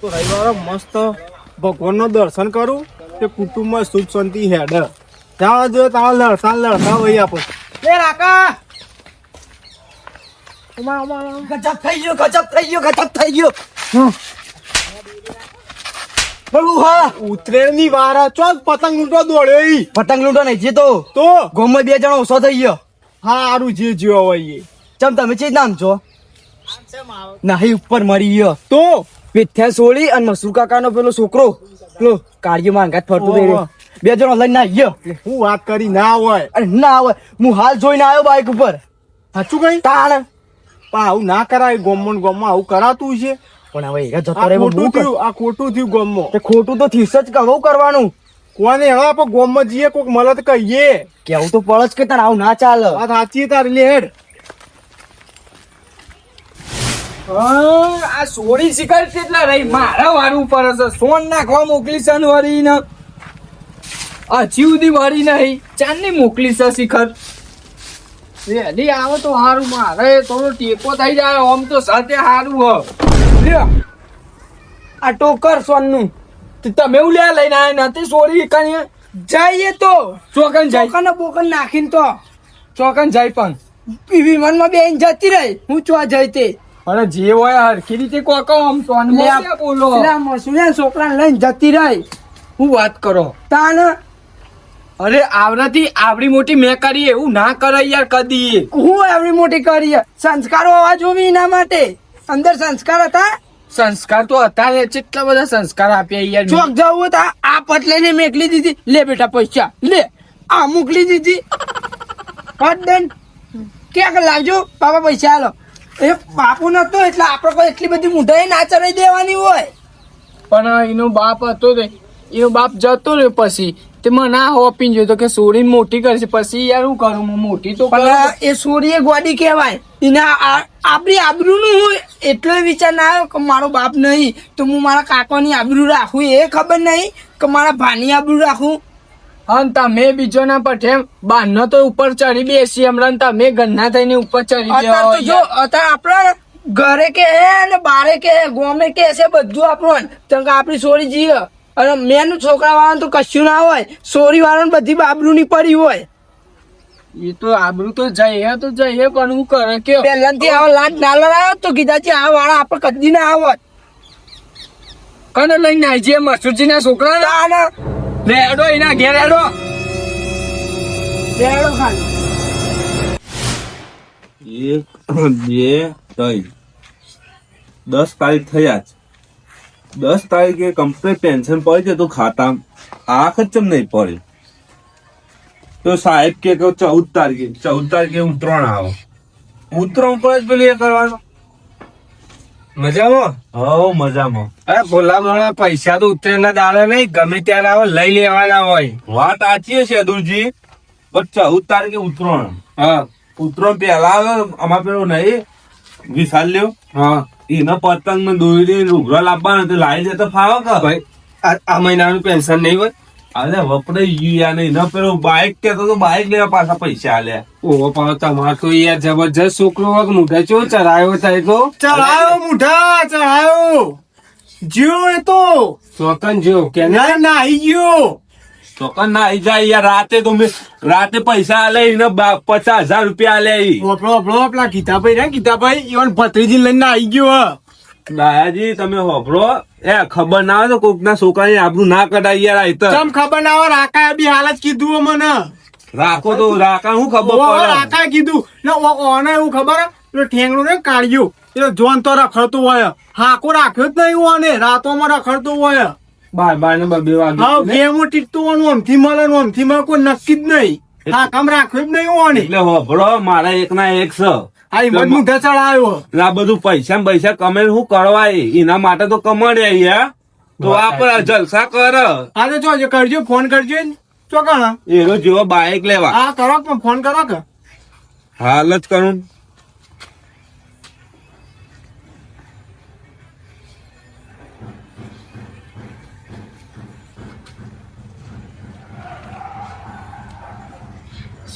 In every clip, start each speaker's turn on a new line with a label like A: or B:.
A: તો રવિવારે મસ્ત ભગવાનનું દર્શન કરું તે કુટુંબમાં સુખ શાંતિ હેડ. ત્યાં જો તારા લડતા લડતા હોય આપો. લે રાકા.
B: ગજબ થઈ ગયો ગજબ થઈ ગયો ગજબ થઈ ગયો. બોલું હા.
A: વાર આ પતંગ લૂંટવા દોડ્યો ઈ.
B: પતંગ લૂંટો નહીં જીતો.
A: તો?
B: ગોમમાં બે જણો ઓછો થઈ ગયો.
A: હારું જે જીવો હોય
B: ચમ તમે ચેજ નામ છો નાહી ઉપર મરી ગયો.
A: તો?
B: વિથ્યા સોળી અને મસરૂ કાકાનો પેલો છોકરો. પેલો કાળજી માંગા ફરતો રહ્યો. બે જણો લઈને ના ગયો
A: હું વાત કરી ના હોય.
B: અરે ના હોય. હું હાલ જોઈને આવ્યો બાઈક ઉપર.
A: સાચું કઈ?
B: તાણ.
A: પણ આવું ના કરાય ગોમમાં ગોમમાં આવું કરાતું છે.
B: પણ હવે એ જતો રહે
A: ખોટું થયું આ ખોટું થયું ગોમમાં.
B: તે ખોટું તો થીસ જ કહું કરવાનું?
A: કોને હવે આપણે ગોમમાં જઈએ કોઈક મદદ કહીએ
B: કેવું તો પડે જ કે તાર આવું ના ચાલે.
A: આ સાચી તારી લે હેડ.
C: આ સોળી શિકાર કેટલા રહી? મારા વારું પર છે. સોન નાખવા મોકલી છે વળી ને હજી સુધી વળી નહીં. ચાંદની મોકલી છે શિખર. વહેલી આવે તો સારું મારે. થોડો ટેકો થઈ જાય આમ તો સાથે સારું હ. આ ટોકર સોનનું. તમે એવું લે લઈને આવ્યા નથી સોરી કણી જઈએ તો. ચોકન જાય.
D: ચોકન બોકન નાખીને તો.
C: ચોકન જાય પણ.
D: વિમાનમાં બેન જતી રહી. હું ચો જઈ તે.
C: અરે જે હોય હરખી રીતે કોકો આમ સોન
D: લે આ-
C: બોલો?
D: પેલા મસુરિયા છોકરા લઈને જતી રહી.
C: હું વાત કરો.
D: તાન
C: અરે આવરાથી આવડી મોટી મેં કરી એવું ના કરાય યાર કદી.
D: હું આવડી મોટી કરી. સંસ્કારો હોવા જોવી એના માટે. અંદર સંસ્કાર હતા?
C: સંસ્કાર તો હતા કેટલા બધા સંસ્કાર આપ્યા યાર.
D: ચોક જવું હતા? આ પટલે લઈને મેકલી દીધી. લે બેટા પૈસા લે. આ મોકલી દીધી. હટ દન ક્યાંક લાવજો. બાપા પૈસા હાલો એ બાપુ નતો એટલે આપણે કોઈ એટલી બધી મૂઢાઈ ના ચડાઈ દેવાની હોય.
C: પણ એનો બાપ હતો ને એનો બાપ જતો રહ્યો પછી. તે મને ના હોપીને જોયો કે સોરી મોટી કરશે. પછી યાર હું કરું? હું મોટી તો એ
D: સોરી એ ગોડી કહેવાય. એના આ- આપણી આબરૂનું હોય એટલો વિચાર ના આવ્યો કે મારો બાપ નહીં તો હું મારા કાકાની આબરૂ રાખું એ ખબર નહીં કે મારા ભાની આબરૂ રાખું.
C: અને તમે બીજો ના પઠે બારનો તો ઉપર ચડી બેસી હમણાં ને તમે ગન્ના થઈને ઉપર ચડી
D: તો જો અત્યારે આપણા ઘરે કે હે અને બારે કે હે, ગોમે કે છે બધું આપણું તંગ આપણી સોરી જીવે અને મેન છોકરા વાળાને તો કશું ના હોય. સોરી વાળાને બધી બાબરૂની પડી હોય.
C: એ તો આબરું તો જઈએ તો જઈએ પણ હું કરે કે?
D: પહેલાથી આવો લાંચ ના લડાયો તો કીધા છે આ વાળા આપણે કદી ના આવત
C: કને લઈને આવી જઈએ મસુરજી ના છોકરા
D: તાને
C: લેડો એના ઘેર
D: ખાલી.
E: એક બે ત્રણ. દસ તારીખ થયા જ દસ તારીખે કમ્પ્લીટ પેન્શન પડી છે તો ખાતા આખ ખર્ચમ નહીં પડે. તો સાહેબ કે કે ચૌદ તારીખે? ચૌદ તારીખે ઉતરણ આવો. ઉતરણ પર જ પેલું એ કરવાનું.
A: મજામાં?
E: હો મજામાં.
A: અરે ભોલા પૈસા તો ઉત્તરાયણ દાડે નહીં ગમે ત્યારે આવે લઈ લેવાના હોય.
E: વાત સાચી છે અદુરજી પણ ચૌદ તારીખે ઉતરણ
A: હા.
E: ઉતરણ પહેલા આવે અમાર પેલો નહીં વિશાલ લ્યો.
A: હા.
E: એનો પતંગ ને દોરી રૂગરા લાવવાના તો લાવી દે તો ફાવે કે?
A: ભાઈ આ આ મહિનાનું પેન્શન નહીં હોય?
E: અરે વપરાઈ ગયું યાર નહીં. ન પેલો બાઇક કેતો તો બાઇક લેવા પાછા પૈસા આલ્યા
A: ઓહો પણ તમાર તો યાર જબરજસ્ત છોકરો વગ મુઢા ચો ચરાયો થાય તો? ચરાયો મુઢા ચરાયો જીઓ એ તો ચોકન જો કે ના ના આઈ ગયો.
E: તો ના આઈ જાય યાર. રાતે તો મેં રાતે પૈસા આલે એને પચાસ હજાર રૂપિયા આલે ઈ.
A: આપણો આપણો પેલા ગીતાભાઈ રે ગીતાભાઈ ઈવન ભત્રીજી લઈને આઈ ગયો. હ.
E: દાદાજી તમે હોભળો. એ ખબર ના હોય તો કોક ના છોકરાની આબરું ના કઢાય યાર આઈ તો.
A: ચમ ખબર ના હોય રાકા બી હાલ જ કીધું મને.
E: રાખો તો રાકા હું ખબર પડે?
A: રાકા કીધું. ને ઓને એવું ખબર? પેલો ઠેંગણું ને કાઢ્યું. એ જોન તો રખડતું હોય. હાકો રાખ્યો જ નહીં ઓને રાતોમાં રખડતું હોય.
C: બાર બાર ને બબે વાગે.
A: હા ગેમો ટીકતું હોવાનું આમથી મળે ને આમથી મળે કોઈ નક્કી જ નહીં. હા કામ રાખ્યું જ નહીં ઓને
E: એટલે હોભળો મારા એક ના એક છે
A: આ મન મુઢે ચડાયો
E: એટલે આ બધું પૈસા પૈસા કમે હું કરવાય એના માટે તો કમાડે યાર તો આપડે જલસા કર.
A: આજે જો કરજો ફોન કરજો ચોકણ.
E: એનો જેવો બાઇક લેવા.
A: હા કરો પણ ફોન કરો કે.
E: હાલ જ કરું.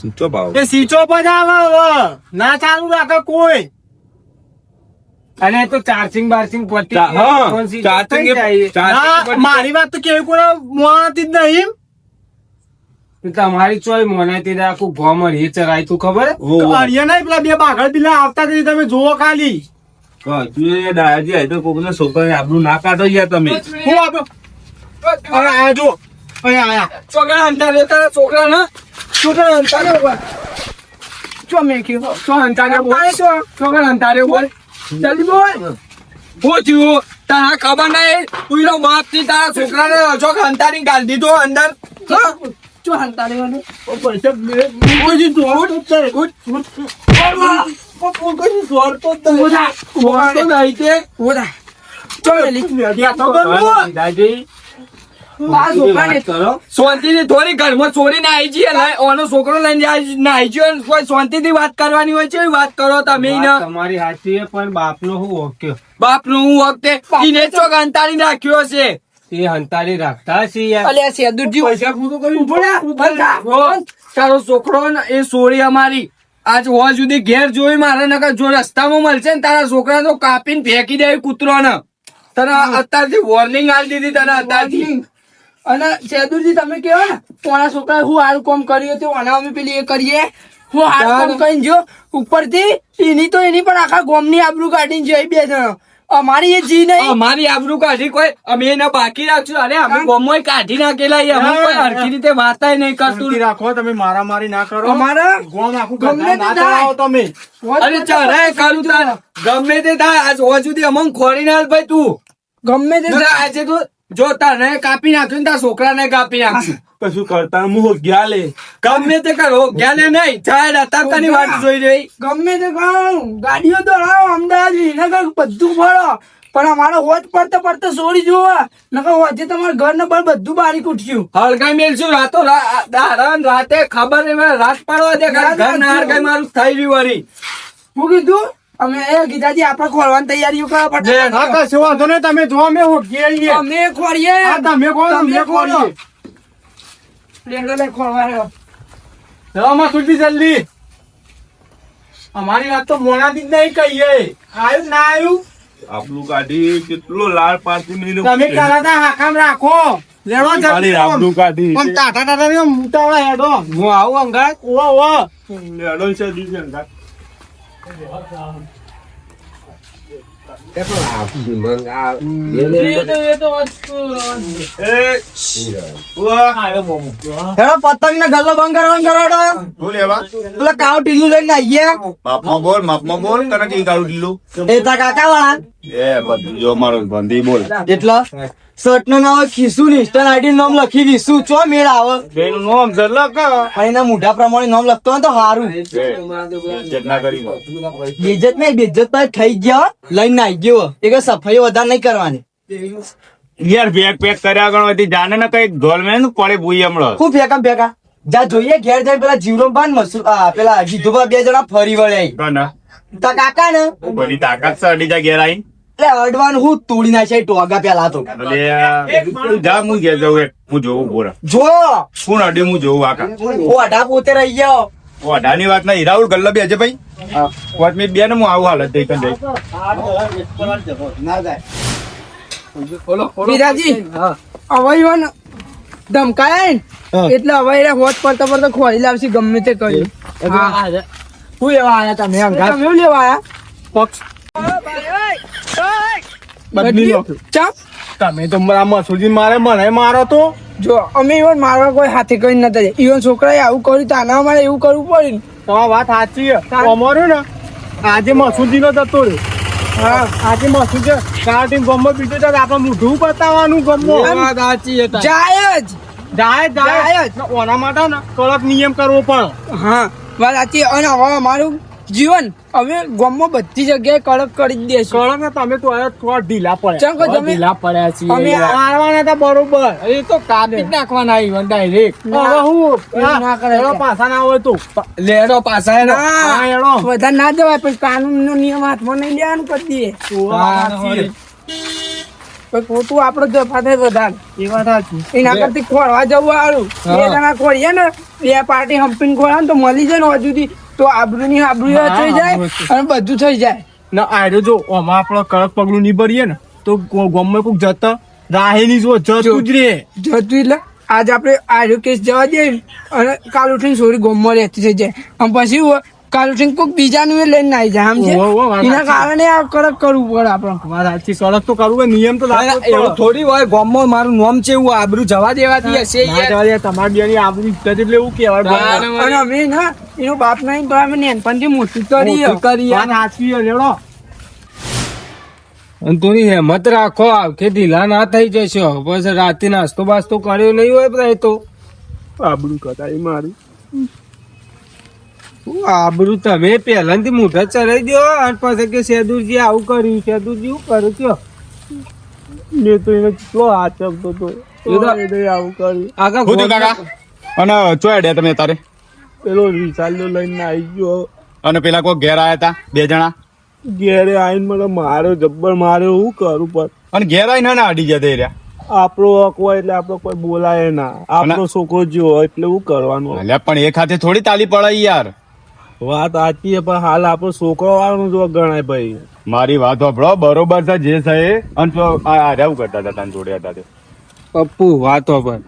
E: સૂચો ભાવ?
A: એ સીચો પર જ આવે ના ચાલુ રાખે કોઈ.
F: અને તો ચાર્જિંગ બાર્જિંગ પતી
E: ચા- હા,
F: ફોન સ્વિચ
E: ચાર્જિંગ
F: થઈ જાય.
E: એ- ચાર્જિંગ
F: ના,
E: પતી-
F: મારી વાત તો કેવી કોઈ મોનાતી જ નહીં. તમારી ચોય મોનાતી આખું ગોમ એ ચરાય તું ખબર. અડિયા નહીં પેલા બે બાગળ બિલા આવતા જ તમે જોવો ખાલી.
E: તું છોકરાને આબરૂ ના કાઢો યાર તમે.
F: હું જો આયા.
C: છોકરા અંતારે તારા છોકરા ના છોકરા બોલ ચો મેક્યો ચો હંતારે બોલ છોકરા અંતારે બોલ. જલ્દી બોલ. હું. થયું. તારા ખબર નહીં તું એનો બાપથી તારા છોકરાને અશો હંતારી ગાળ દીધો અંદર? ચો હંતારે બોલ
F: પૈસા કોઈ જી જોવો તો છે. દાદાજી
C: શાંતિથી થોડી ઘરમાં ચોરીને આવી જઈએ. ઓનો છોકરો લઈને ના આવી ગયો કોઈ શાંતિથી વાત કરવાની હોય છે વાત કરો તમે
F: તમારી સાચી પણ બાપનો હું ઓક્યો
C: બાપનું હું વખતે ઈને ચોક અંતાડી નાખ્યો છે.
F: એ રાખતા
C: અલ્યા સેદુરજી. તારો છોકરો ને એ સોરી અમારી. આજ હોવા સુધી ઘેર જોઈ મારે નકર જો રસ્તામાં મળશે ને તારા છોકરા તો કાપીને ફેંકી દે કૂતરો ને તને અત્યારથી વોર્નિંગ આલી દીધી તને અત્યારથી.
D: અને સેદુરજી તમે કેવો ને કોના છોકરા હું હાલ કોમ કર્યો હતું આના અમે પેલી એ કરીએ. હું હાલ કોમ કરીને જો ઉપરથી એની તો એની પણ આખા ગોમની આબરૂ કાઢીને જોઈ બે જણો. અમારી એ જી નહીં.
C: અમારી આબરૂ કાઢી કોઈ અમે એને બાકી રાખશું. અરે અમે ગોમો કાઢી નાખેલા એ અમે કોઈ હરખી રીતે વાતાય નહીં કરતું.
F: રાખો તમે મારા મારી ના કરો.
D: અમારા
F: ગોમ આખું
D: ગમે
F: ના
D: તે થાય.
F: ચડાવો તમે.
C: અરે ચઢાય કરું તાર. ગમે તે થાય. આજ હોવા સુધી અમંગ ખોરી ના ભાઈ તું.
D: ગમે તે
C: થાય. આજે તો જો તને કાપી નાખ્યું ને તાર છોકરાને કાપી નાખ્યું.
E: કશું કરતા? હું ગયા લે.
C: ગમે તે કરો જ્ઞાને નહીં. જાય અત્યારની વાત જોઈ રહી.
D: ગમે તે કરો. ગાડીઓ દોડાવો અમદાવાદ વિનગર બધું ફળો પણ અમારો હોજ પડતો પડતો છોડી જુઓ. નકર હોજે તમારા ઘર ને પણ બધું બારીક ઉઠ્યું.
C: હળગાઈ મેલશું. રાતો રા- દાડા રાતે ખબર રાત પાડવા દે ઘર ના હળગાઈ મારું થઈ રહ્યું વળી.
D: હું કીધું? અમે એ ગીતાજી આપણે ખોલવાની તૈયારીઓ કરવા
F: પડે
D: ફટાફટ
F: કશો વાંધો નહીં તમે જો અમે છીએ.
D: અમે ખોરીએ
F: તમે કહો
D: તમે ખોલો.
F: ખોલો
D: લેંડો લે ખોલવાનો.
F: જવામાં સુધી જલ્દી. અમારી વાત તો મોનાથી જ નહીં કહીએ. આવ્યું ના આવ્યું
E: આબરૂ કાઢી કેટલો લાળ પાડતી મિનિટ
F: તમે કાલાતા હાકામ રાખો. લેડો જલ્દી
E: આબરૂ કાઢી
F: પણ ટાટા ટાટા ને હેડો. હું આવું અંગાત ઓ ઓ
E: લેડો છે દીદી અંગાત. એ, ઉઆ.
B: હેડો પતંગ ને ગલ્લો બંધ કરવાનું કરાડો
G: શું લેવા
B: પેલા કાવ ટીલું લઈને આવીએ.
G: માપમાં બોલ માપમાં બોલ. તને કઈ કાઢું દીધું
B: એ તા કાકા વાળા
G: એ જો મારો બંધી બોલ.
B: એટલે? શર્ટનું નામ ખીસુ ને ઇન્સ્ટા આઈડી નામ લખી દીધું ચો મેળ આવે?
F: બેનું નામ ઝલક
B: એના મોઢા પ્રમાણે નામ લખતો હોય તો સારું
G: કરી
B: બેજત નહીં બેજત તો થઈ ગયા લઈને આવી ગયો એક સફાઈ વધારે નહીં કરવાની.
G: યાર બેગ પેક કર્યા ગણો જાને ને કઈ ગોલમેન પડે ભૂઈ હમણાં
B: ખૂબ ફેંકા ફેંકા જા જોઈએ ઘેર જઈને પેલા જીવરો બાન મસુ પેલા જીધુભા બે જણા ફરી વળે કાકા ને?
G: બધી તાકાત છે અડી જા ઘેર આઈ
B: એટલે અડવાન હું તોડી નાખે ટોગા પેલા તો.
G: જા હું ઘેર જાઉં એક હું જોઉં બોરા.
B: જો!
G: શું અડે હું જોઉં આકા
B: ઓઢા પોતે રહી ગયો.
G: ઓઢાની વાત નહીં રાહુલ ગલ્લભી આજે ભાઈ? વાત મિનિટ બેન હું આવું હાલત દઈ કન
D: વીરાજી હવે ઈવન ધમકાયા ધમકાય એટલે એને હોજ પડતા પડતા ખોરી લાવશે ગમે તે કર્યું હા.
B: હું એવા આયા તમે અંગા
D: તમે લેવા આયા?
F: પક્ષ બદલી નાખ્યું.
D: ચાપ.
F: તમે તો મારા મસૂજી મારે મને મારો તો.
D: જો અમે ઈવન મારવા કોઈ હાથે કઈ નતા ઈવન છોકરાએ આવું કર્યું તો આના અમારે એવું કરવું પડે ને
F: તમારી વાત સાચી છે. અમારું ને? આજે મસૂજી નો જતો રહ્યો હા. આજે મસૂજી કાલ ગમો બીજો તો આપણે મોઢું બતાવવાનું ગમો.
C: વાત સાચી
D: જાય જ.
F: જાય
D: જાય.
F: જાય ઓના માટે ને કડક નિયમ કરવો પણ
D: હા વાત સાચી અને હવે અમારું જીવન અમે ગામમાં બધી જગ્યાએ કડક કરી જ છે
F: કડક તમે તો આયા થોડા ઢીલા પડ્યા.
D: ચમ તમે
C: ઢીલા પડ્યા છે
D: અમે
F: આવવાના હતા બરોબર.
C: એ તો કાપી જ નાખવાના ઈવન ડાયરેક્ટ
F: હવે હું?
D: ના કરે
F: એનો પાસા ના હોય તો.
C: લેડો પાસા એનો.
F: હા,
D: ના
F: એનો.
D: બધા ના જવાય પછી કાનૂન નો નિયમ હાથમાં નહીં લેવાનું કરી દે
F: તો
D: ખોટું આપડે જફા થાય વધારે.
F: એ વાત સાચી.
D: એના કરતી ખોરવા જવું સારું બે જણા ખોરીએ ને બે પાર્ટી હંપીને ખોરા તો મળી જાય ને હજુ તો આબરૂ ની આબરૂ થઈ જાય અને બધું થઈ જાય.
F: ના આયરો જો આમાં આપણે કડક પગલું નહીં ભરીએ ને તો ગો- ગામમાં કોક જતા રાહે ની જો જતું જ રે
D: જતું એટલે આજ આપણે આર્યો કેસ જવા દઈએ અને કાલ ઉઠીને સોરી ગોમમાં રહેતી થઈ જાય. અને પછી હું કાલ કોઈક બીજાનું એ લઈને આવી જાય સમજે એના કારણે આ કડક કરવું પડે આપણે.
F: વાત સાચી સડક તો કરવું નિયમ તો
C: એવું થોડી હોય ગામમાં મારું નામ છે એવું આબરૂ જવા દેવાતી હશે
F: તમારી બેની આબરૂ ઇજ્જત એટલે એવું કહેવાય.
D: અને અમે ના એનો બાપ નહીં તો અમે નેનપણથી મોટી કરી
C: કરી યાર.
F: લેડો. અને થોડી હેમત રાખો કે ઢીલા ના થઈ જશો. બસ રાતે નાસ્તો બાસ્તો કર્યો નહીં હોય તો. આબરું કરાય મારું. આબરું તમે પહેલાથી મોઢા ચડાઈ દો અને પછી કે સેદુરજી આવું કર્યું સેદુરજી શું કરો છો? મેં તો એને કેટલો આચકતો તો. એને આવું કર્યું.
G: આગા ખુદ કાકા? અને ચો ડે તમે તારે?
F: પેલો વિશાલનો લઈને આવી ગયો.
G: અને પેલા કોઈ ઘેર આયા હતા બે જણા?
F: ઘેરે આવીને મને માર્યો જબ્બર માર્યો હું કરું પણ.
G: અને ઘેર આવીને ના અડી જતા રહ્યા?
F: આપણો હક હોય એટલે આપણો કોઈ બોલાય ના. આપણો છોકરો હોય એટલે શું કરવાનું.
G: અલ્યા પણ એ ખાતે થોડી તાલી પડાય યાર.
F: વાત સાચી છે પણ હાલ આપણો છોકરો વાળો જો ગણાય ભાઈ.
G: મારી વાત સાંભળો બરોબર છે જે છે એ. અને તો આ આ કરતા હતા તને જોડે હતા
F: પપ્પુ વાતો પર.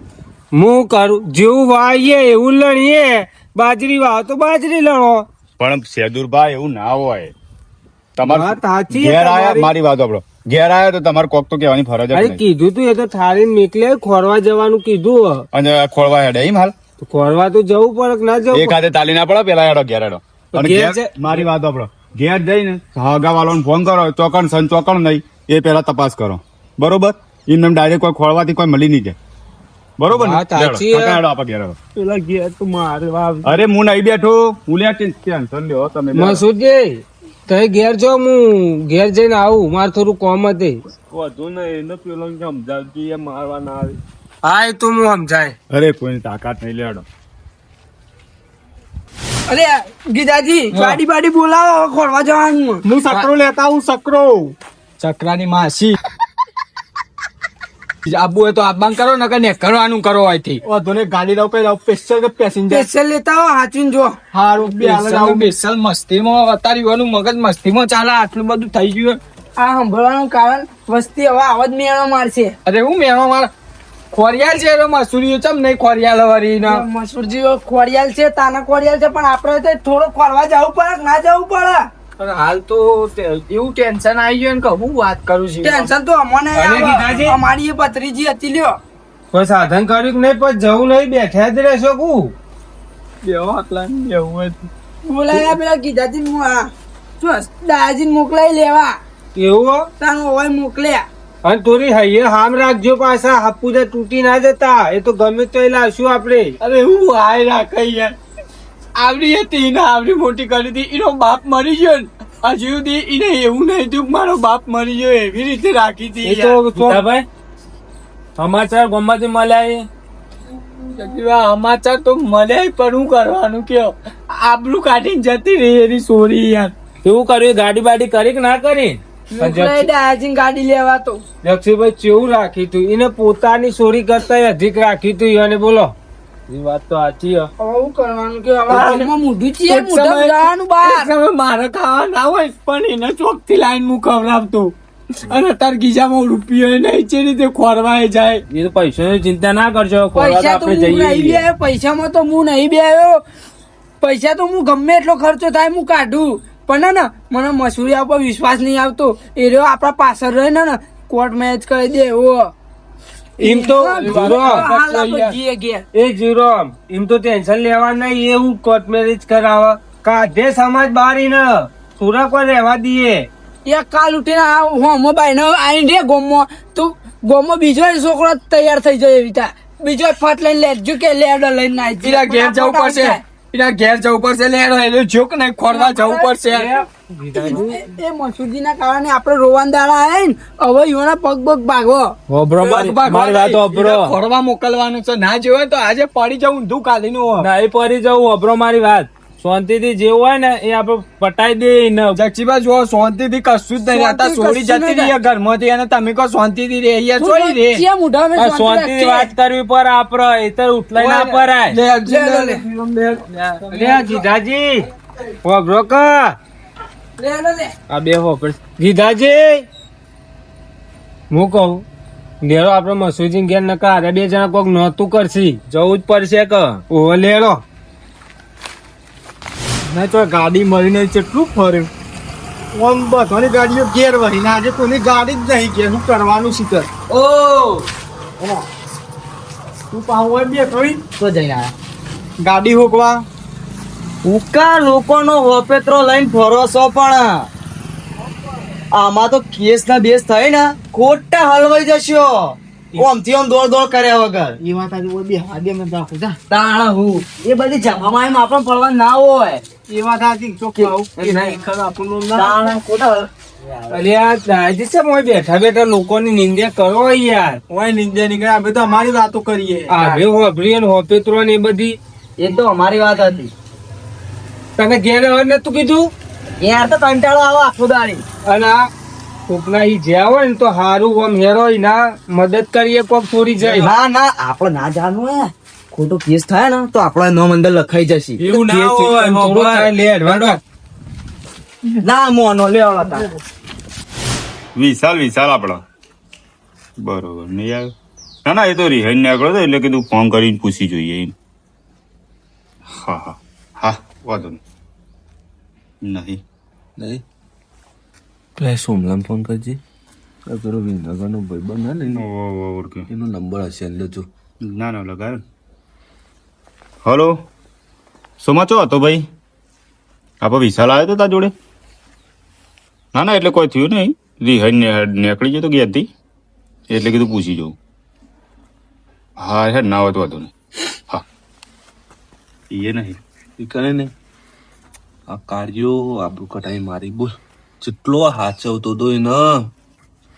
F: હું કરું? જેવું વાઈએ એવું લણીએ. બાજરી વાવ તો બાજરી લણો.
G: પણ સેદુરભાઈ એવું ના હોય. તમારે
F: વાત
G: ઘેર આયા મારી વાત વાપરો. ઘેર આયા તો તમારે કોક તો કહેવાની ફરજ જ
F: કીધું તું એ તો થાળી નીકળે ખોરવા જવાનું કીધું
G: અને ખોરવા હેડે એમ હાલ?
F: તો ખોરવા તો જવું પડે કે ના જવું
G: એક હાથે તાલી ના પડે પેલા હેડો ઘેર હેડો. અને
F: ઘેર
G: મારી વાત વાપરો. ઘેર જઈને હગા વાળાને ફોન કરો ચોકણ સન ચોકણ નહીં એ પેલા તપાસ કરો. બરોબર? એમને ડાયરેક્ટ કોઈ ખોળવાથી કોઈ મળી નહીં જાય. બરોબર આપણે
F: પેલા તો મારે
G: અરે હું નહીં બેઠો. હું લ્યા ટેન્શન લ્યો તમે.
F: મસુદજી તમે ઘેર જો હું ઘેર જઈને આવું. મારે થોડું કોમ હતી. વધુ નહીં એને પેલો સમજાવતી એ મારવા ના આવે. હા એ તો હું સમજાય?
G: અરે કોઈની તાકાત નહીં લેડો.
D: અરે ગીતાજી ગાડી બાડી બોલાવો ખોરવા જવાનું.
F: હું સકરો લેતા હું સકરો.
C: ચક્રાની માસી. આબુ હોય તો આબાન કરો નકર ને કરવાનું કરો અહીંથી.
F: વધુ ને ગાડી લાવ પેલા સ્પેશિયલ કે પેસેન્જર
D: સ્પેશિયલ લેતા હો હાચીન જો.
F: હારું બે
C: બેસલ મસ્તીમાં વાનું મગજ મસ્તીમાં ચાલે આટલું બધું થઈ ગયું.
D: આ સંભળવાનું કારણ વસ્તી હવે આવાજ મેળો મારશે.
C: અરે હું મેળો મારા ખોરિયાલ છે એનો મસૂરીઓ ચમ નહીં ખોરિયાલ વરી મસૂર
D: મસૂરજી ખોરિયાલ છે તાના ખોરિયાલ છે પણ આપણે તો થોડો ફરવા જવું પડે ના જવું પડે?
C: પણ હાલ તો એવું ટેન્શન આવી ગયું ને કે હું વાત કરું છું.
D: ટેન્શન તો અમને. અમારી એ પત્રીજી હતી લ્યો.
F: કોઈ સાધન કર્યું કે નહીં? પણ જવું નહીં બેઠા જ રહેશો કુ?
C: બેવો આટલા ને જ.
D: બોલાયા પેલા ગીતાજી ને આ. જો દાદાજી મોકલાઈ લેવા?
F: એવું?
D: તાનો હોય મોકલ્યા.
F: અને તોરી હૈયે હામ રાખજો પાછા હાપુજા તૂટી ના જતા એ તો ગમે તો એ લાવશું આપણે.
C: અરે હું હાય રાખે યાર. આવડી હતી ને આવડી મોટી કરી હતી એનો બાપ મરી ગયો ને. હજુ સુધી એને એવું નહીં થયું કે મારો બાપ મરી ગયો એવી રીતે રાખી હતી
F: એ તો ભાઈ સમાચાર ગમમાંથી મળ્યા.
C: સમાચાર તો મળે પણ હું કરવાનું કયો? આબરું કાઢીને જતી રહી એની સોરી યાર.
F: એવું કર્યું ગાડી બાડી કરી કે ના કરી?
D: દાદાજી ગાડી લેવા તો
F: જક્ષીભાઈ ચેવું રાખ્યું તું? એને પોતાની ચોરી કરતા અધિક રાખ્યું તું એને બોલો. એ વાત તો સાચી હે.
D: કરવાનું કે હવે ગામમાં મોઢું છે
C: એક
D: મોઢા
C: સમયે-
D: જવાનું
C: એક
D: બહાર
C: સમયે મારે ખાવા ના હોય પણ એને ચોકથી લાઈન હું ખવડાવતો. અને તાર ગીજામાં રૂપિયો નહીં છે રીતે ખોરવાય જાય.
F: એ તો પૈસાની ચિંતા ના કરજો
D: પૈસા તો હું નહીં બે પૈસામાં તો હું નહીં બે આવ્યો. પૈસા તો હું ગમે એટલો ખર્ચો થાય હું કાઢું. પણ ના મને મસૂરી ઉપર વિશ્વાસ નહીં આવતો. એ રહ્યો આપણા પાછળ રહે ને ને કોર્ટ મેચ કરી દે એવો
F: એમ તો. એ જીરો એમ તો ટેન્શન લેવા નહીં એવું કોર્ટ મેરેજ કરાવે કાઢે સમાજ બારી ને સુરત કોઈ રહેવા દઈએ.
D: એક કાલ ઉઠીને આ મોબાઈલ બાઈને આવીને રે ગોમો. તો ગોમો બીજો છોકરો તૈયાર થઈ જાય એવી રીતે. બીજો ફટ લઈને લેજો કે લેડો લઈને ના
C: ઘેર જવું પડશે. એના ઘેર જવું પડશે લે એટલે જોક નહીં ખોરવા જવું પડશે.
D: એ મસૂરજી ના કારણે આપડે રોવાન દાડા આવે ને હવે યોના પગ પગ ભાગવો.
F: મારી વાત અભરો.
C: ખોરવા મોકલવાનું છે. ના જોવે તો આજે પડી જવું ઊંધું કાઢીનું
F: ના એ પડી જવું અભરો મારી વાત. શાંતિથી જેવું હોય ને એ આપણે પટાઈ દે ને
C: જક્ષીબા જો શાંતિથી કશું જ નહીં રહેતા. છોડી જતી રહી ઘરમાંથી અને તમે કહો શાંતિથી રે અહીંયા છોડી રે
F: શાંતિથી વાત કરવી પર આપડે એ તો ઉઠલાઈ ના પરાય. જીજાજી
D: લે
C: આ બે હોપડ
F: ગીધાજી. હું કહું લેરો આપડે મસુજી ઘેર નકા અરે બે જણા કોક નહોતું કરશી.
E: જવું જ પડશે કે.
F: ઓહો લેરો
B: ના તો ગાડી મળીને કેટલું ફર્યું. ઓમ બધાની ગાડીઓ ઘેર વહી ને આજે કોઈની ગાડી જ નહીં કે શું કરવાનું શીખર
C: ઓ!
B: તું પાહું હોય બે થોડી
C: તો જઈને આવ્યા
B: ગાડી હોકવા.
C: ઉકા લોકોનો વપેત્રો લઈને ફરો છો પણ. આમાં તો કેસ ના બેસ થાય ને ખોટા હલવાઈ જશો. ઓમથી ઓમ દોડ દોડ કર્યા વગર.
B: એ વાત આજે બે હાડે મેં રાખું જા.
C: તાણ હું. એ બધી જવામાં આપણે પડવા ના હોય.
B: એ વાત ખર
F: બેઠા નિંદા કરો યાર.
B: ઓય નિંદા નીકળે અમે તો અમારી વાતો કરીએ.
F: આ બે હોભરી ને હોપેત્રો ને એ બધી.
C: એ તો અમારી વાત હતી.
F: તને ઘેર હવે તું કીધું?
C: યાર તો કંટાળો આવો આખો દાડી.
F: અને કોકના ઈ જ્યાં હોય ને તો હારું ઓમ હેરો ના મદદ કરીએ કોક છોડી જાય.
C: ના ના આપણે ના જાણવું હે. ખોટો કેસ થાય ને તો આપણો નોમ અંદર લખાઈ જશે.
E: એવું ના હોય
F: થોડું લે.
C: ના મોનો લે આવતા
G: વિશાલ વિશાલ આપણો. બરોબર નહીં આવ્યો ના ના એ તો રિહાઈન નીકળ્યો હતો એટલે કીધું ફોન કરીને પૂછી જોઈએ એમ હા હા. હા વાંધો નહીં. નહીં.
E: નહીં. પેલા ફોન કરજે. કરો વિનગરનો ભાઈબંધ હે ને એનો- નંબર હશે એટલે જો.
G: ના ના લગાવ્યો હલો. શોમાં ચો હતો ભાઈ. આપણે વિશાલ આવ્યો તો તા જોડે. ના ના, એટલે કોઈ થયું નહીં. રિહાઈન નીકળી જતો ગયા હતી એટલે કીધું પૂછી જવું હા, હે, ના હોય તો વાંધો નહીં. હા. એ નહીં.
E: કરે નહીં આ કાર્યો આબરૂ કટાઈ મારી. બોલ, જેટલો હાચવતો તો એને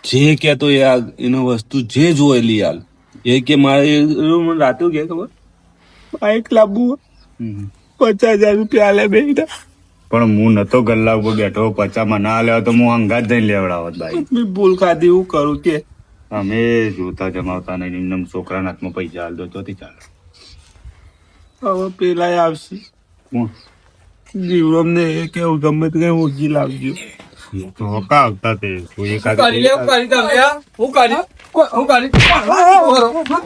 E: જે કહેતો એ આ એનો વસ્તુ જે જોયેલી હાલ. એ કે મારે રાતે કે ખબર? બાઈક લાવવું પચાસ હજાર રૂપિયા આલે બે
G: પણ હું નતો ગલ્લા ઉપર બેઠો પચામાં ના લેવા તો હું અંગાત જઈને લેવડાવત ભાઈ.
E: મેં ભૂલ ખાધી એવું કરું કે.
G: અમે જોતા જમાવતા નહીં એમને છોકરાના હાથમાં પૈસા હાલ દો ચોથી ચાલે.
E: હવે પેલા આવશે.
G: હું?
E: જીવરમ ને એ કેવું ગમે તે કઈ ઓછી લાવજો
G: ધોકા આવતા તે. કોઈ
C: કરી લે કરી તમે હું? કરી હું કરી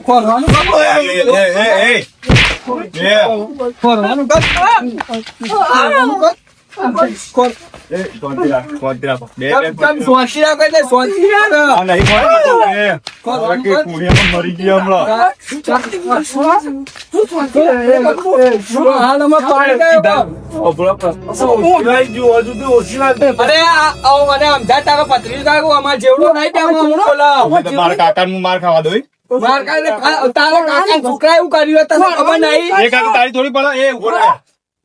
C: ખોરવાનું
G: એ, એ, કુણિયામાં મરી ગયા હમણાં.
C: કાકો
G: તો મારા ખાવા
C: ને ખા- તારા કાકા છોકરા એવું કર્યું તને ખબર નહીં?
G: એ કાકા તારી થોડી પડે એ ઊભો રહે.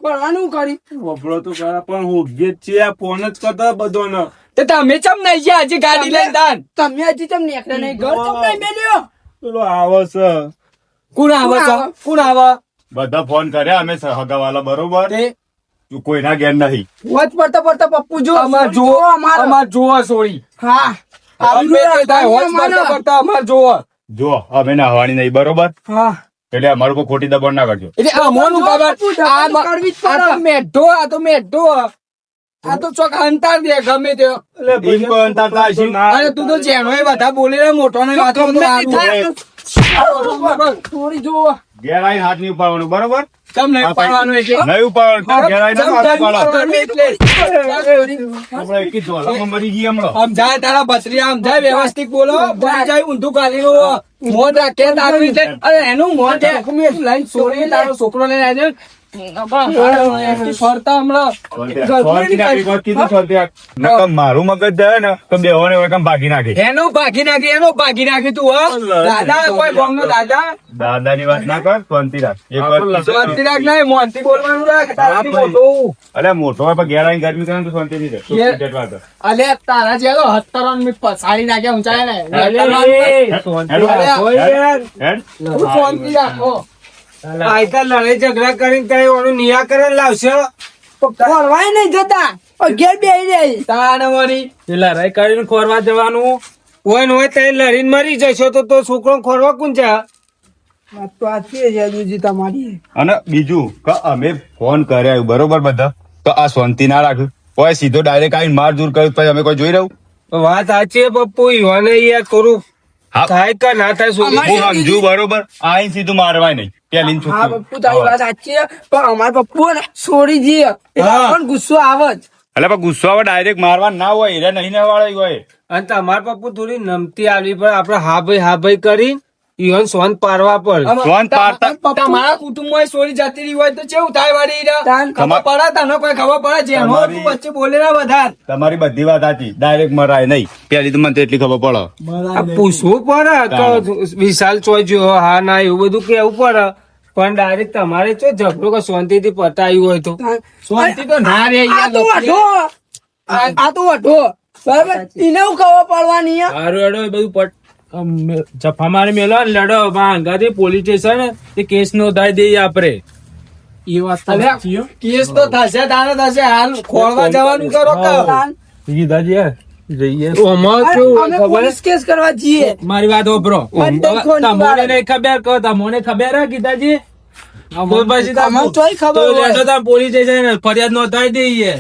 D: કરવાનું કરી
E: વફળો તો ખરા પણ હું છે આ ફોન જ કરતા બધોનો.
C: તે તમે ચમ નહીં ગયા? હજી ગાડી લઈને દાન.
D: તમે હજી નહીં ઘર ચમ નહીં મેલ્યો?
E: પેલો આવે છે.
C: કોણ આવે છે? કોણ આવે?
G: બધા ફોન કર્યા અમે હગાવાલા બરોબર.
C: તે
G: કોઈના ઘેર નહીં.
D: વચ પડતા પડતા પપ્પુ જો
C: અમાર જો
D: અમારો.
C: જોવા સોરી.
D: હા.
C: અમે તે થાય હોજ પડતા પડતા અમાર જોવા
G: જો અમે હવાની નહીં બરોબર?
D: હા.
G: એટલે અમારું કોઈ ખોટી દબાણ ના કરજો.
C: એટલે ખબર આ મ-
D: કરવી જ
C: આ
D: પડે.
C: તો મેઢો આ તો મેઢો. આ તો ચોક અંતાર દે ગમે તે? અરે તું તો જેનો એ બધા બોલે રહ્યો મોટો ને વાતો.
D: થોડી જો
G: ઘેર આવીને હાથ નહીં ઉપાડવાનું બરોબર?
C: નહીં પાડવાનું એટલે
G: નહીં
C: એટલે
G: મરી હમણાં.
C: તારા ભત્રીયા સમજાય વ્યવસ્થિત બોલો. ભૂલી જાય ઊંધું કાઢી નું મોં રાખે તારું એટલે અરે એનું મોં છે. લઈને છોડી તારો છોકરો લઈને આવજો
G: મારું મગજ જાય ને તો બેહોને હોય કેમ ભાગી નાખે
C: એનો ભાગી નાખી એનો ભાગી નાખી તું દાદા કોઈ બોંગનો દાદા
G: દાદાની વાત ના કર શાંતિ રાખ એક વાર
C: શાંતિ રાખ નહીં મોનથી બોલવાનું રાખ તારાથી
G: અલે મોટો હોય પણ ઘેર આવીને ગરમી કરે તો શાંતિ નહીં રહે. વાત.
C: અલે તારા જેવો હત્તરો ને પસાડી નાખ્યા ઊંચાય ને
G: હેડ.
C: શાંતિ રાખો
F: આયતા લડાઈ ઝઘડા કરીને કઈ ઓનું નિરાકરણ લાવશો.
D: ખોરવાય નહીં જતા. ઘેર બેહી જાય
C: તાને વળી
F: લડાઈ કરીને ખોરવા જવાનું. હોય ને હોય તો લડીને મરી જશો તો તો છોકરો ખોરવા કોણ છે?
D: વાત તો આ જાદુજી તમારી.
G: અને બીજું કે અમે ફોન કર્યા બરોબર બધા? તો આ શાંતિ ના રાખ્યું કોઈ સીધો ડાયરેક્ટ આવીને માર દૂર કર્યું પછી અમે કોઈ જોઈ રહ્યું
F: વાત સાચી છે પપ્પુ ઈવાને યાર થોડું. થાય કે ના થાય શું?
G: હું સમજુ બરોબર. આઈને સીધું મારવાય નહીં. પેલી
D: હા પપ્પુ તારી વાત સાચી પણ અમારા પપ્પુ ને છોડી જઈએ
F: હા.
D: ગુસ્સો આવે જ.
G: એટલે પણ ગુસ્સો આવે ડાયરેક્ટ મારવા ના હોય નહીં ના વાળા હોય.
F: અને તમારા પપ્પુ થોડી નમતી આવી પણ આપડે હા ભાઈ હા ભાઈ કરી ઈવન સોન પારવા પણ.
G: સોન પારતા
C: તમારા કુટુંબમાં સોરી જતી રહી હોય તો કેવું થાય વાળી ખબર પડે તને કોઈ ખબર પડે છે એનો તું વચ્ચે બોલે ના વધાર.
G: તમારી બધી વાત સાચી. ડાયરેક્ટ મરાય નહીં. પેલી તો મને તો એટલી ખબર પડે.
F: પૂછવું પડે વિશાલ ચોય જો હા ના એવું બધું કેવું પડે. પણ ડાયરેક્ટ તમારે ચો ઝઘડો કે શાંતિ થી પતાવ્યું હોય તો.
C: શાંતિ તો ના રે
D: આ તો વઢો. આ આ તો વઢો. બરાબર? એને હું ખબર પડવાની?
H: હારું હેડો બધું પટ અમ, જફા મારી મેલો ને લડો ભાંગાથી પોલીસ સ્ટેશન એ કેસ નોંધાઈ દઈએ આપડે
C: એ વાત કેસ તો થશે તારે થશે. હાલ ખોળવા જવાનું કરો કે
D: તાન.
H: જઈએ.
F: આમાં
D: અરે,
F: કેવું
D: અમે
F: ખબર?
D: પોલીસ કેસ કરવા જઈએ.
H: મારી વાત ઓપરો તમને નહીં ખબર? કહો તમને ખબર હે તાર પોલીસ સ્ટેશન ફરિયાદ નોંધાઈ દઈએ.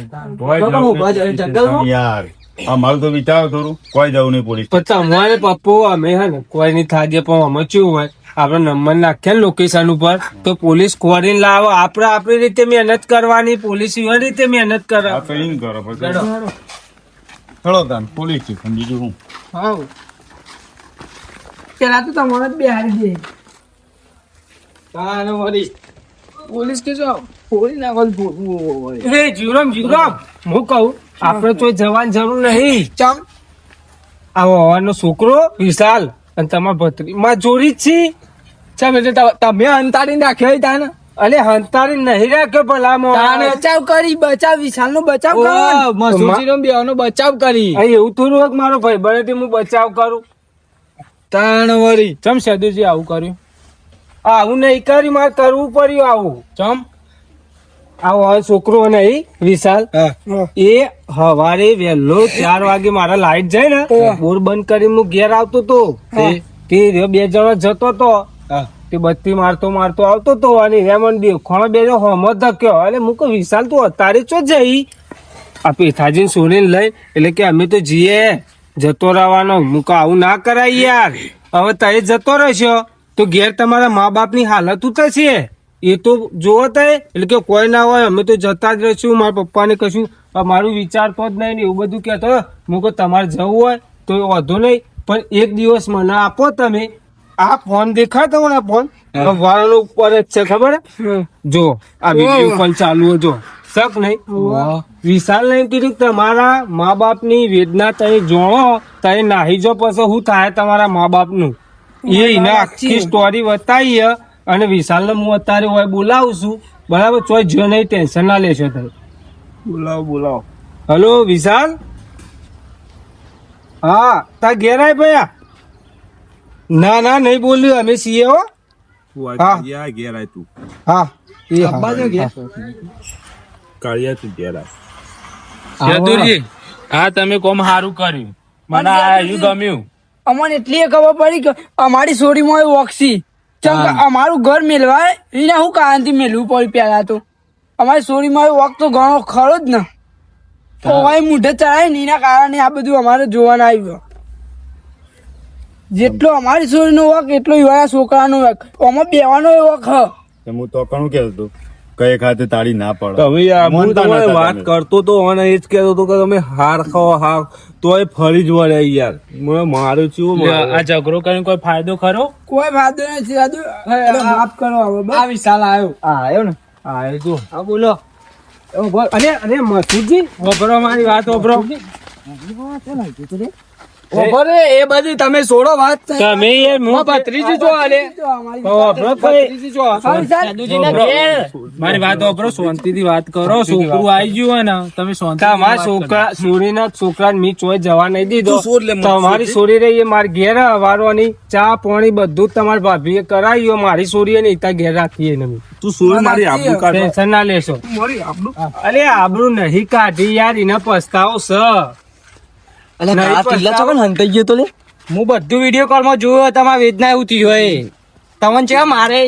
G: યાર. અમારું તો વિચારો થોડું. કોઈ જવું નહીં પોલીસ.
F: પણ તમારે પપ્પો અમે હે ને કોઈ નહીં થાજે પણ અમે ચ્યું હોય. આપડે નંબર નાખીએ ને લોકેશન ઉપર તો પોલીસ ખોરીને લાવો. આપડે આપણી રીતે મહેનત કરવાની પોલીસ એવી રીતે મહેનત કરે.
G: આ કરો ચલો. તાન પોલીસ સ્ટેશન બીજું હું
D: હા પેલા તો તમારે જ બેહાડી દે.
C: તાને વળી.
D: પોલીસ કે જો પોલીસ ના ગોલ હોય.
F: એ જીવરામ જીવરામ. હું કહું આપડે તો જવાની જરૂર નહીં.
D: ચમ?
F: આવો હવાનો છોકરો વિશાલ અને તમારા ભત્રી માં જોડી જ છી.
C: ચમ એટલે તમે અંતાડી નાખ્યો તાને?
F: અલે હંતારી નહીં રાખ્યો ભલા
C: મો
D: બચાવ કરી બચાવ વિશાલ નો બચાવ કરો.
C: મસૂજી નો બેવાનો બચાવ કરી.
F: એવું થોડું હોય મારો ભાઈ બને હું બચાવ કરું?
C: તાણ વળી.
H: ચમ સેદુજી આવું કર્યું?
F: આવું નહીં કરી મારે કરવું પડ્યું આવું.
H: ચમ?
F: આ છોકરો નહીં વિશાલ. એ હવારે વહેલો ચાર વાગે મારા લાઈટ જાય ને બોર બંધ કરી હું ઘેર આવતો તો. તે- બે જણો જતો તો. તે બત્તી મારતો મારતો આવતો તો અને રેમન બે જણો હોમો ધક્યો. એટલે હું કહું વિશાલ તું અત્યારે ચો જઈ? આ પેથાજીને સોડીને લઈ. એટલે કે અમે તો જઈએ. જતો રહેવાનો. હું કહું આવું ના કરાય યાર. હવે તારે જતો રહેશો? તો ઘેર તમારા મા બાપની હાલત થશે? એ તો જોવો તય એટલે કે કોઈ ના હોય અમે તો જતા જ રહીશું મારા પપ્પાને કશું. મારું વિચારતો જ નહીં ને એવું બધું કહેતો હું કહું તમારે જવું હોય તો એ વાંધો નહીં પણ એક દિવસ મને આપો તમે. આ ફોન દેખાય તમારા ફોન? વાળાનો ઉપર જ છે ખબર? જો આ વીડિયો કોલ ચાલુ જો. શક નહીં? વિશાલ નહીં કીધું તમારા મા બાપની વેદના તમે જોણો તમે નાહી જો પછી શું થાય તમારા મા બાપનું એ એને આખી સ્ટોરી બતાવી અને વિશાલ ને હું અત્યારે હોય બોલાવું છું. બરાબર? ચોય જો નહીં ટેન્શન ના લેશો તમે.
G: બોલાવો બોલાવો.
F: હલો વિશાલ? હા તા ઘેર આય ભયા? ના ના નહીં બોલ્યું. અમે સીએ હો. હા.
E: ઘેર આય તું.
F: હા. એ અબ્બા
C: જો ઘેર.
E: કાળિયા તું ઘેર આય.
H: ચતુરજી હા તમે કોમ સારું કર્યું. મને આ ગમ્યું.
D: અમને એટલી એ ખબર પડી કે અમારી સોરીમાં એ ઓક્સી. અમારું ઘર મેલવાય એને હું કારણથી મેળવું પડ્યું પેલા તો? અમારી સોરીમાં એ વોક તો ઘણો ખરો જ ને. ઓવાય મૂઢે ચડાય ને એના કારણે આ બધું અમારે જોવાના આવ્યું. જેટલો અમારી સોરીનો વોક એટલો ઈવાના છોકરાનો વખત આમાં બેવાનો વખ. હું
G: તો કણું કહેતો કઈ ખાતે તાળી ના પડે.
E: તમે હું તમારે વાત કરતો તો અને એ જ કહેતો હતો કે તમે હાર ખાઓ હાર. તોય ફરી જ વળે યાર. મને માર્યો છું
H: આ ઝઘડો કરીને કોઈ ફાયદો ખરો?
D: કોઈ ફાયદો નથી એટલે માફ કરો હવે.
C: આ વિશાલ આવ્યો.
F: હા આવ્યો ને.
H: હા એ તું
F: હા બોલો. અરે અરે મસૂદજી.
H: ઓપરો મારી વાત ઓપરો
C: ઓભો એ બધી તમે છોડો વાત
F: તમે યાર
C: મો ભત્રીજી જો આલે.
D: તો અમારી
F: આપણો કઈ
C: ભત્રીજી જો
H: મારી વાત ઓપરો શાંતિથી વાત કરો. છોકરું આવી ગયું ને તમે શાંતિ
F: તમારા છોકરા સોરીના છોકરા મી ચોય જવા નહીં દીધો.
E: તું સોર લે, મને
F: તમારી સોરી રહી એ મારી ઘેર વારવાની ચા પાણી બધું જ તમારી ભાભીએ કરાવ્યું. મારી સોરીએ ને ઈતા ઘેર રાખીએ ને
E: તું સોર મારી આબરૂ કાઢ.
F: ટેન્શન ના લેશો. અરે આબરૂ નહીં કાઢી યાર એને પસ્તાવો સ. નહીં લે.
C: હું બધું વીડિયો કોલમાં જોયો તમારા વેદના એવું થયું હોય. તમને છે મારે?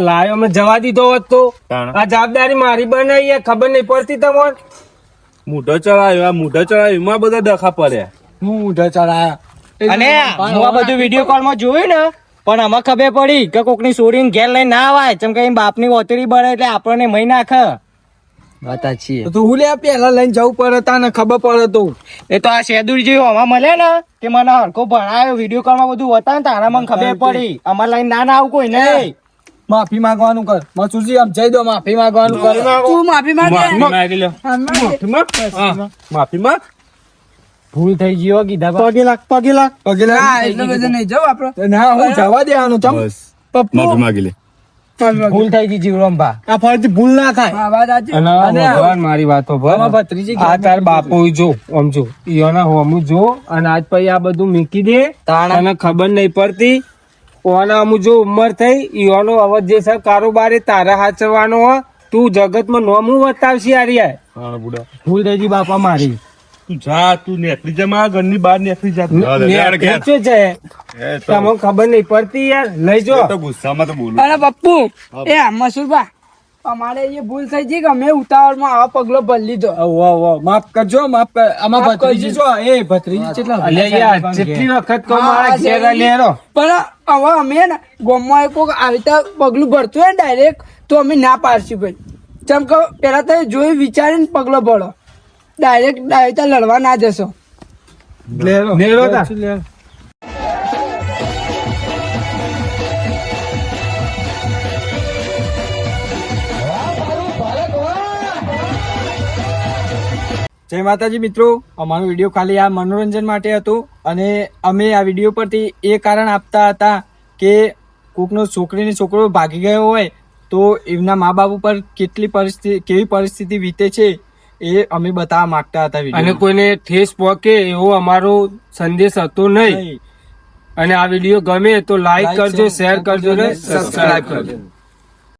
F: લાયો જવા દીધો હોત તો. આ જવાબદારી બનાવી ખબર નહીં પડતી તમને?
E: મૂઢો ચડાયો આ મૂઢો ચડાયો એમાં બધા ડખા પડ્યા.
C: હું ઊંધા ચડાયા.
B: અને હું આ બધું વીડિયો કોલમાં જોયું ને પણ આમાં ખબર પડી કે કોકની છોડીને ઘેર લઈને ના આવાય ચમ કે બાપ બાપની ઓતરી બળે એટલે આપણને મહી નાખે.
I: વાત છીએ.
C: તો હું લે પેલા લઈને જવું પડે તાને ખબર પડે તો.
B: એ તો આ શેદુર જે હવા મળે ને કે મને હરકો ભણાયો વીડિયો કોલમાં બધું હતા ને તારા મને ખબર પડી. અમારે લઈને ના ના આવું કોઈ નહીં
C: માફી માંગવાનું કર. મસુજી આમ જઈ દો માફી માંગવાનું કર.
D: તું માફી માંગ
H: માફી માંગ
E: માફી માં
B: ભૂલ થઈ ગયો કીધા.
C: પગે લાગ પગે લાગ. પગે લાગ.
D: એટલું બધું નહીં જવું આપડે
C: ના હું જવા દેવાનું
G: તમ
C: પપ્પુ.
G: માફી માંગી લે.
B: ભૂલ થઈ ગઈ જીવરમ બા
C: આ ફરીથી ભૂલ ના થાય.
D: હા વાત સાચી?
F: અને ભગવાન મારી વાતો ભર
C: ત્રીજી
F: આ તાર બાપો જો આમ જો ઈયોના હોમું જો અને આજ પછી આ બધું મીકી દે. તને ખબર નહીં પડતી. ઓના અમુ જો ઉંમર થઈ ઈયોનો અવધ જે છે કારોબાર એ તારા હાચવાનો તું જગતમાં નોમું વતાવશી આર્યા
E: હા
B: ભૂલ થઈ ગઈ બાપા મારી.
E: તું જા તું નીકળી જા મારા ઘરની બહાર નીકળી જા. તું.
F: છે તમને ખબર નહીં પડતી યાર. લઈ જો.
G: તો ગુસ્સામાં તો બોલું.
D: અરે પપ્પુ એ મસુરબા અમારે એ ભૂલ થઈ ગઈ કે અમે ઉતાવળમાં આવા પગલો ભરી લીધો.
C: માફ કરજો માફ કર. આમાં ભત્રીજી જો એ ભત્રીજી કેટલા
F: જેટલી વખત કહું મારા ઘેર લેરો.
D: પણ હવે અમે ને ગોમમાં કોઈક આવી રીતે પગલું ભરતું હોય ડાયરેક્ટ તો અમે ના પાડશું ભાઈ. ચમ કે પેલા તો જોઈ વિચારીને પગલો ભરો ડાયરેક્ટ ડાયરેક્ટ લડવા ના જશો
C: લેરો
F: તા.
C: જય માતાજી મિત્રો, અમારો વીડિયો ખાલી આ મનોરંજન માટે હતો અને અમે આ વીડિયો પરથી એ કારણ આપતા હતા કે કોકનો છોકરીને છોકરો ભાગી ગયો હોય તો એમના મા બાપ ઉપર કેટલી પરિસ્થિતિ કેવી પરિસ્થિતિ વીતે છે એ અમે બતાવવા માંગતા હતા
F: અને કોઈને ઠેસ પહોંચે એવો અમારો સંદેશ હતો નહીં. અને આ વીડિયો ગમે તો લાઈક કરજો શેર કરજો ને સબસ્ક્રાઈબ કરજો.